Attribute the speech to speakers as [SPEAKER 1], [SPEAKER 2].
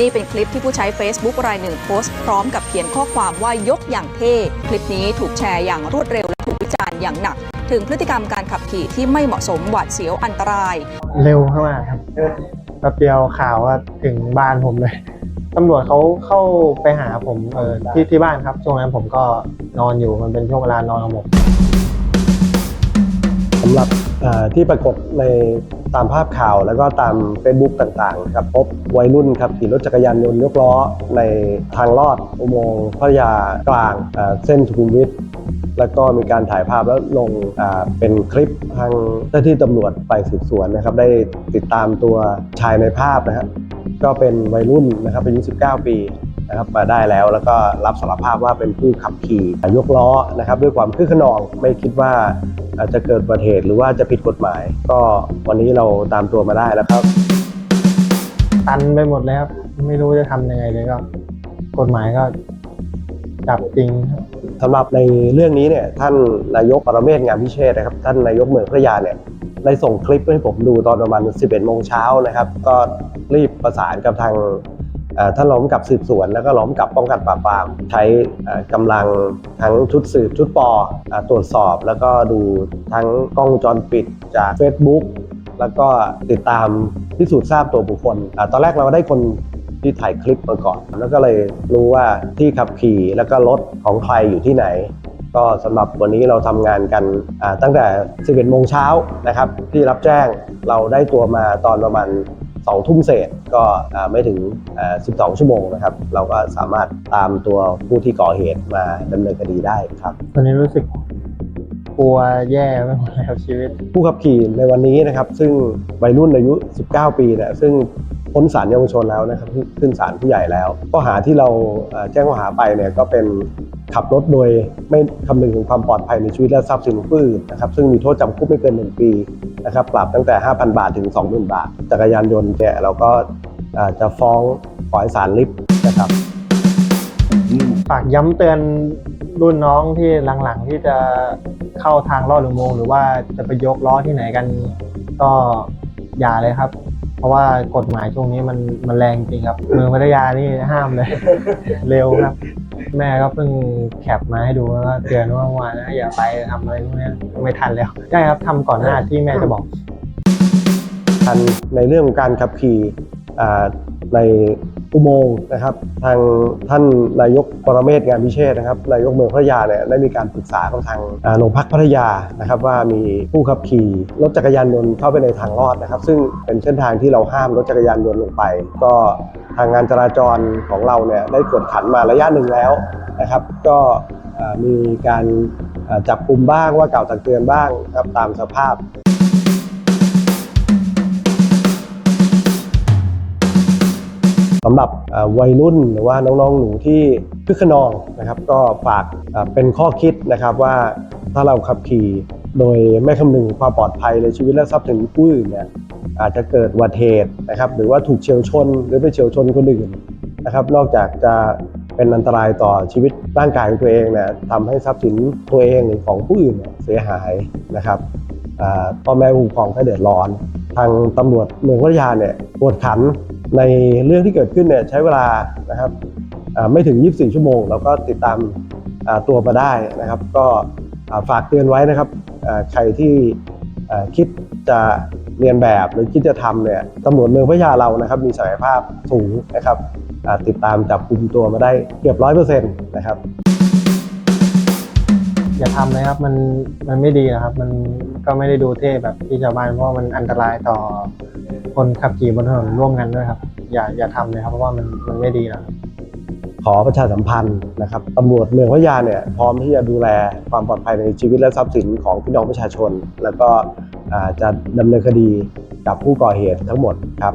[SPEAKER 1] นี่เป็นคลิปที่ผู้ใช้ Facebook รายหนึ่งโพสต์พร้อมกับเขียนข้อความว่ายกอย่างเท่ คลิปนี้ถูกแชร์อย่างรวดเร็วและถูกวิจารณ์อย่างหนัก ถึงพฤติกรรมการขับขี่ที่ไม่เหมาะสมหวาดเสียวอันตราย
[SPEAKER 2] เร็วเข้ามาครับแป๊บเดียวข่าวว่าถึงบ้านผมเลยตำรวจเขาเข้าไปหาผมเออที่ที่บ้านครับช่วงนั้นผมก็นอนอยู่มันเป็นช่วงเวลานอนของผม
[SPEAKER 3] สำหรับเอ่อที่ปรากฏใน ตามภาพข่าวแล้วก็ตาม Facebook ต่างๆครับพบวัยรุ่นครับขี่รถจักรยานยนต์ยกล้อในทางลอดอุโมงค์พัทยากลางเส้นสุขุมวิทแล้วก็มีการถ่ายภาพแล้วลงเป็นคลิปทางเจ้าที่ตำรวจฝ่ายสืบสวนนะครับ ได้ติดตามตัวชายในภาพนะฮะก็เป็นวัยรุ่นนะครับอายุ 19 ปีนะครับมาได้แล้วแล้วก็รับสารภาพว่าเป็นผู้ขับขี่ยกล้อนะครับ ด้วยความคึกขนองไม่คิดว่า อาจจะเกิดอุบัติเหตุหรือว่าจะผิดกฎหมาย ก็วันนี้เราตามตัวมาได้แล้วครับ
[SPEAKER 2] ตันไปหมดแล้วครับไม่รู้จะทำยังไงเลยก็ กฎหมายก็ จับจริงครับ
[SPEAKER 3] สำหรับในเรื่องนี้เนี่ยท่านนายกปรเมศงามพิเชษนะครับ ท่านนายกเมืองพัทยาเนี่ยได้ส่งคลิปให้ผมดูตอนประมาณ 11โมงเช้านะครับ ก็รีบประสานกับทาง เอ่อท่านรองผู้กำกับสืบสวน แล้วก็รองผู้กำกับป้องกันปราบปราม ใช้เอ่อกำลังทั้งชุดสืบชุดปอตรวจสอบ แล้วก็ดูทั้งกล้องจรปิดจาก Facebook แล้วก็ติดตามพิสูจน์ทราบตัวบุคคล ตอนแรกเราได้คนที่ถ่ายคลิปมาก่อน แล้วก็เลยรู้ว่าที่ขับขี่แล้วก็รถของใครอยู่ที่ไหน ก็สำหรับวันนี้เราทำงานกันตั้งแต่ 11โมงเช้านะครับ ที่รับแจ้งเราได้ตัวมาตอนประมาณ 2 ทุ่มเศษก็อ่าไม่ถึงอ่า12 ชั่วโมงนะครับ เราก็สามารถตามตัวผู้ที่ก่อเหตุมาดำเนินคดีได้ครับ
[SPEAKER 2] ตอนนี้รู้สึกกลัวแย่ไปหมดแล้วชีวิต
[SPEAKER 3] ผู้ขับขี่ในวันนี้นะครับ ซึ่งวัยรุ่นอายุ 19 ปีเนี่ยซึ่ง พ้นศาลเยาวชนแล้วนะครับขึ้นศาลผู้ใหญ่แล้วข้อหาที่เราแจ้งข้อหาไปเนี่ยก็เป็นขับรถโดยไม่คำนึงถึงความปลอดภัยในชีวิตและทรัพย์สินของผู้อื่นนะครับซึ่งมีโทษจำคุกไม่เกิน 1 ปีนะครับปรับตั้งแต่ 5,000 บาทถึง 20,000 บาท จักรยานยนต์เนี่ยเราก็จะฟ้องขอให้ศาลลิฟนะครับ
[SPEAKER 2] ฝากย้ำเตือนรุ่นน้องที่หลังๆ ที่จะเข้าทางลอดอุโมงหรือว่าจะไปยกล้อที่ไหนกันก็อย่าเลยครับ ราะว่ากฎหมายช่วงนี้มันมันแรงจริงครับ เมืองพัทยานี่ห้ามเลย เร็วครับ แม่ก็เพิ่งแคปมาให้ดูแล้วก็เตือนว่าเมื่อวานนะอย่าไปทำอะไรพวกนี้ไม่ทันแล้วใช่ครับทำก่อนหน้าที่แม่จะบอก
[SPEAKER 3] ทันในเรื่องของการขับขี่อ่าใน อุโมงค์นะครับทางท่านนายกปรเมศงานพิเชษนะครับนายกเมืองพัทยาเนี่ยได้มีการปรึกษากับทางโรงพักพัทยานะครับว่ามีผู้ขับขี่รถจักรยานยนต์เข้าไปในทางลอดนะครับ ซึ่งเป็นเส้นทางที่เราห้ามรถจักรยานยนต์ลงไป ก็ทางงานจราจรของเราเนี่ยได้กวดขันมาระยะหนึ่งแล้วนะครับ ก็มีการจับกลุ่มบ้างว่าเก่าตักเตือนบ้างนะครับตามสภาพ สำหรับวัยรุ่นหรือว่าน้องๆหนูที่คึกขนองนะครับ ก็ฝากเป็นข้อคิดนะครับว่าถ้าเราขับขี่โดยไม่คำนึงความปลอดภัยในชีวิตและทรัพย์สินของผู้อื่นเนี่ยอาจจะเกิดอุบัติเหตุนะครับ หรือว่าถูกเฉียวชน หรือไปเฉียวชนคนอื่นนะครับ นอกจากจะเป็นอันตรายต่อชีวิตร่างกายของตัวเองเนี่ยทำให้ทรัพย์สินตัวเองหรือของผู้อื่นเสียหายนะครับอ่าพ่อแม่ผู้ปกครองก็เดือดร้อน ทางตำรวจเมืองพัทยาเนี่ยกวดขัน ในเรื่องที่เกิดขึ้นเนี่ยใช้เวลานะครับไม่ถึง 24 ชั่วโมง เราก็ติดตามตัวมาได้นะครับ ก็ฝากเตือนไว้นะครับใครที่คิดจะเรียนแบบหรือคิดจะทำเนี่ยตำรวจเมืองพัทยาเรานะครับ มีศักยภาพสูงนะครับติดตามจับกลุ่มตัวมาได้เกือบร้อยเปอร์เซ็นต์นะครับ
[SPEAKER 2] อย่าทำเลยครับมันมันไม่ดีนะครับ มันก็ไม่ได้ดูเท่แบบที่ชาวบ้านเพราะมันอันตรายต่อ คนขับขี่บนถนนร่วมกันด้วยครับ อย่าอย่าทำเลยครับเพราะว่ามันมันไม่ดีนะครับ
[SPEAKER 3] ขอประชาสัมพันธ์นะครับตำรวจเมืองพัทยาเนี่ยพร้อมที่จะดูแลความปลอดภัยในชีวิตและทรัพย์สินของพี่น้องประชาชน แล้วก็จะดำเนินคดีกับผู้ก่อเหตุทั้งหมดครับ